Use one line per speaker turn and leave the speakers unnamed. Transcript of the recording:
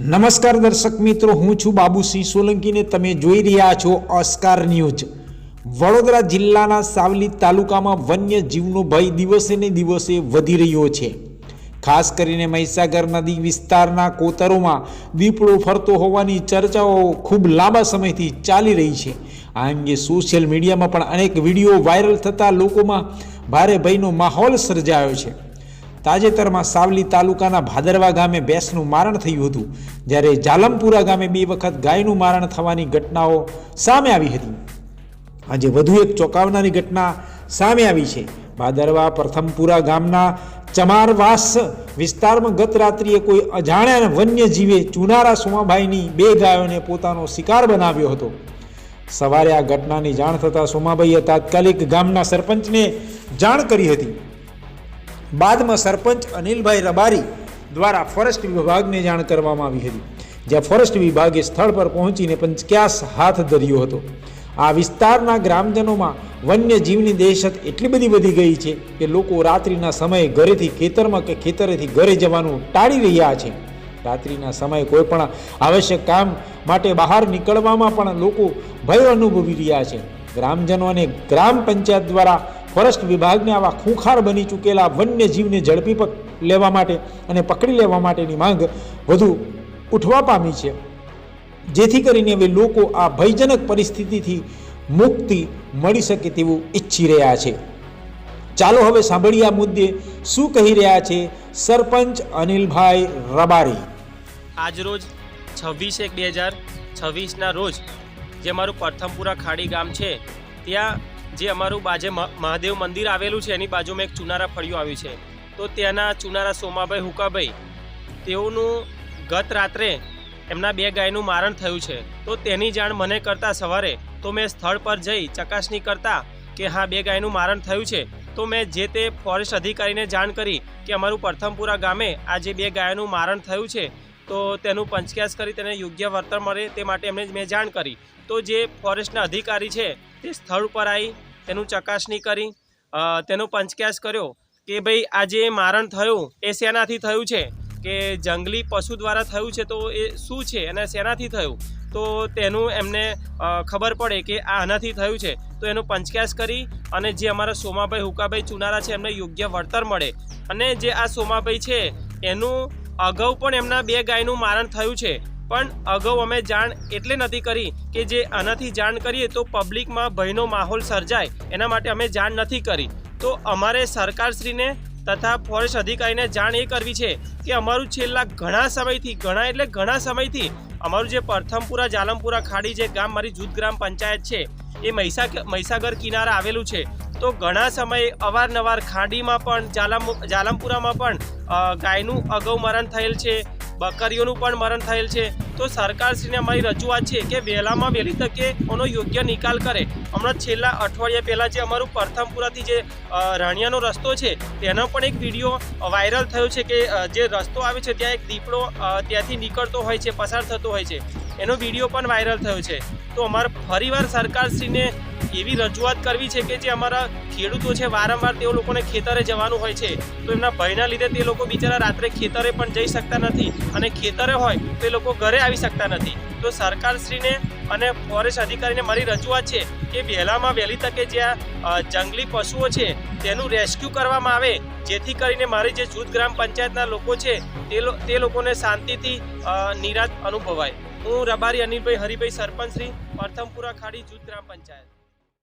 નમસ્કાર દર્શક મિત્રો, હું છું બાબુસિંહ સોલંકીને તમે જોઈ રહ્યા છો ઓસ્કાર ન્યૂઝ વડોદરા જિલ્લાના સાવલી તાલુકામાં વન્ય જીવનો ભય દિવસે ને દિવસે વધી રહ્યો છે. ખાસ કરીને મહીસાગર નદી વિસ્તારના કોતરોમાં દીપડો ફરતો હોવાની ચર્ચાઓ ખૂબ લાંબા સમયથી ચાલી રહી છે. આ અંગે સોશિયલ મીડિયામાં પણ અનેક વીડિયો વાયરલ થતાં લોકોમાં ભારે ભયનો માહોલ સર્જાયો છે. તાજેતરમાં સાવલી તાલુકાના ભાદરવા ગામે ભેંસનું મારણ થયું હતું, જ્યારે જાલમપુરા ગામે બે વખત ગાયનું મારણ થવાની ઘટનાઓ સામે આવી હતી. આજે વધુ એક ચોંકાવનારી ઘટના સામે આવી છે. ભાદરવા પ્રથમપુરા ગામના ચમારવાસ વિસ્તારમાં ગત રાત્રિએ કોઈ અજાણ્યા વન્યજીવે ચુનારા સોમાભાઈની બે ગાયોને પોતાનો શિકાર બનાવ્યો હતો. સવારે આ ઘટનાની જાણ થતાં સોમાભાઈએ તાત્કાલિક ગામના સરપંચને જાણ કરી હતી. બાદમાં સરપંચ અનિલભાઈ રબારી દ્વારા ફોરેસ્ટ વિભાગને જાણ કરવામાં આવી હતી, જ્યાં ફોરેસ્ટ વિભાગે સ્થળ પર પહોંચીને પંચક્યાસ હાથ ધર્યો હતો. આ વિસ્તારના ગ્રામજનોમાં વન્યજીવની દહેશત એટલી બધી વધી ગઈ છે કે લોકો રાત્રિના સમયે ઘરેથી ખેતરમાં કે ખેતરેથી ઘરે જવાનું ટાળી રહ્યા છે. રાત્રિના સમયે કોઈ પણ આવશ્યક કામ માટે બહાર નીકળવામાં પણ લોકો ભય અનુભવી રહ્યા છે. ગ્રામજનો અને ગ્રામ પંચાયત દ્વારા ફોરેસ્ટ વિભાગને આવા ખૂંખાર બની ચૂકેલા વન્ય જીવને ઝડપી લેવા માટે અને પકડી લેવા માટેની માંગ વધુ ઉઠવા પામી છે. જેથી કરીને હવે લોકો આ ભયજનક પરિસ્થિતિથી મુક્તિ મળી શકે તેવું ઈચ્છી રહ્યા છે. ચાલો હવે સાંભળીએ આ મુદ્દે શું કહી રહ્યા છે સરપંચ અનિલભાઈ રબારી.
આજરોજ છવ્વીસ એક બે હજાર છવ્વીસના રોજ જે મારું પ્રથમપુરા ખાડી ગામ છે, ત્યાં જે અમારું બાજે મહાદેવ મંદિર આવેલું છે, એની બાજુમાં એક ચુનારા ફળિયું આવ્યું છે. તો ત્યાંના ચુનારા સોમાભાઈ હુકાભાઈ, તેઓનું ગત રાત્રે એમના બે ગાયનું મારણ થયું છે. તો તેની જાણ મને કરતાં સવારે, તો મેં સ્થળ પર જઈ ચકાસણી કરતા કે હા, બે ગાયનું મારણ થયું છે. તો મેં જે તે ફોરેસ્ટ અધિકારીને જાણ કરી કે અમારું પ્રથમપુરા ગામે આ જે બે ગાયનું મારણ થયું છે, તો તેનું પંચક્યાસ કરી તેને યોગ્ય વળતર મળે તે માટે એમને મેં જાણ કરી. તો જે ફોરેસ્ટના અધિકારી છે તે સ્થળ ઉપર આવી તેનું ચકાસણી કરી તેનો પંચક્યાસ કર્યો કે ભાઈ આ જે મારણ થયું એ શેનાથી થયું છે? કે જંગલી પશુ દ્વારા થયું છે તો એ શું છે અને શેનાથી થયું? તો તેનું એમને ખબર પડે કે આ આનાથી થયું છે. તો એનું પંચક્યાસ કરી અને જે અમારા સોમાભાઈ હુકાભાઈ ચુનારા છે એમને યોગ્ય વળતર મળે. અને જે આ સોમાભાઈ છે, એનું અગાઉ પણ એમના બે ગાયનું મારણ થયું છે. પણ અગાઉ અમે જાણ એટલે નથી કરી કે જે આનાથી જાણ કરીએ તો પબ્લિકમાં ભયનો માહોલ સર્જાય. એના માટે અમે જાણ નથી કરી. તો અમારે સરકારશ્રીને તથા ફોરેસ્ટ અધિકારીને જાણ એ કરવી છે કે અમારું છેલ્લા ઘણા સમયથી, ઘણા એટલે ઘણા સમયથી અમારું જે પ્રથમપુરા, જાલમપુરા ખાડી જે ગામ, મારી જૂથ ગ્રામ પંચાયત છે, એ મહીસા મહીસાગર કિનારે આવેલું છે. તો ઘણા સમયે અવારનવાર ખાડીમાં પણ, જાલમ, જાલમપુરામાં પણ ગાયનું અગાઉ મરણ થયેલ છે. બકરીઓનું પણ મરણ થયેલ છે. તો સરકારશ્રીને અમારી રજૂઆત છે કે વહેલામાં વહેલી તકે એનો યોગ્ય નિકાલ કરે. હમણાં છેલ્લા અઠવાડિયા પહેલાં જે અમારું પ્રથમપુરાથી જે રાણિયાનો રસ્તો છે, તેનો પણ એક વીડિયો વાયરલ થયો છે કે જે રસ્તો આવે છે ત્યાં એક દીપડો ત્યાંથી નીકળતો હોય છે, પસાર થતો હોય છે. એનો વીડિયો પણ વાયરલ થયો છે. તો અમારે ફરીવાર સરકારશ્રીને એવી રજૂઆત કરવી છે કે જે અમારા ખેડૂતો છે, વારંવાર તેઓ લોકોને ખેતરે જવાનું હોય છે. તો એમના ભયના લીધે તે લોકો બિચારા રાત્રે ખેતરે પણ જઈ શકતા નથી અને ખેતરે હોય તો લોકો ઘરે આવી શકતા નથી. તો સરકારશ્રીને અને ફોરેસ્ટ અધિકારીને મારી રજૂઆત છે કે વહેલામાં વહેલી તકે જે આ જંગલી પશુઓ છે, તેનું રેસ્ક્યુ કરવામાં આવે. જેથી કરીને મારી જે જૂથ ગ્રામ પંચાયતના લોકો છે, તે લોકોને શાંતિથી નિરાશ અનુભવાય. હું રબારી અનિલભાઈ હરિભાઈ સરપંચ શ્રી, પ્રથમપુરા ખાડી જૂથ ગ્રામ પંચાયત.